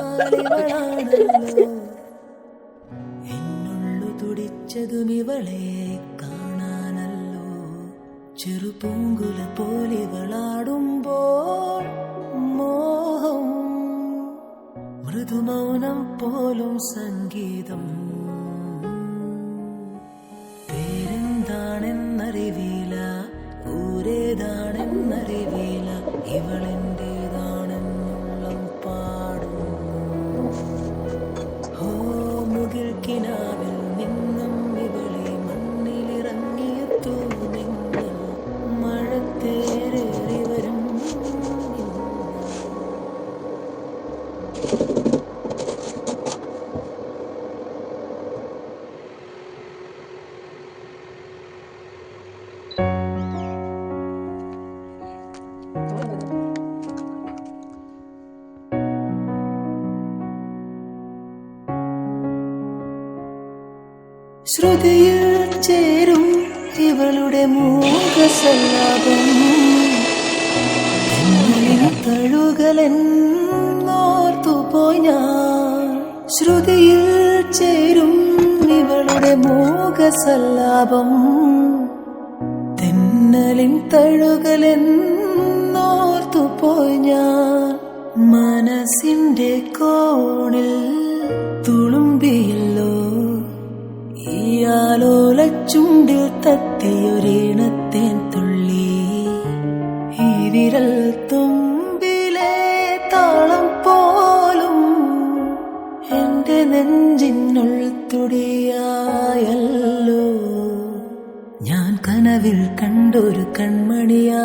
കൺമണിയാളിവളാണല്ലോ എന്നുള്ളു തുടിച്ചതും ഇവളെ കാണാനല്ലോ. ചെറുപൂങ്കുല പോലിവളാടുമ്പോൾ മോഹം മൃദുമൗനം പോലും സംഗീതം. പേരെന്താണെന്നറിവില്ല ഊരേതാണെന്നറിവില്ല ഇവളെന്റേതാണെന്നുള്ള ശ്രുതിയിൽ ചേരും ഇവളുടെ മൂകസല്ലാപം. തഴുകലെന്നോർത്തുപോയി ഞാൻ. ശ്രുതിയിൽ ചേരും ഇവളുടെ മൂകസല്ലാപം. തെന്നലിൻ തഴുകലെന്നോർത്തുപോയി ഞാൻ. മനസ്സിന്റെ കോണിൽ തുളുമ്പിയല്ലോ ചുണ്ടിൽ തത്തിയൊരീണത്തേൻ തുള്ളി. ഈ വിരൽ തുമ്പിലെ താളം പോലും എന്റെ നെഞ്ചിനുൾ തുടിയായല്ലോ. ഞാൻ കനവിൽ കണ്ടൊരു കൺമണിയാ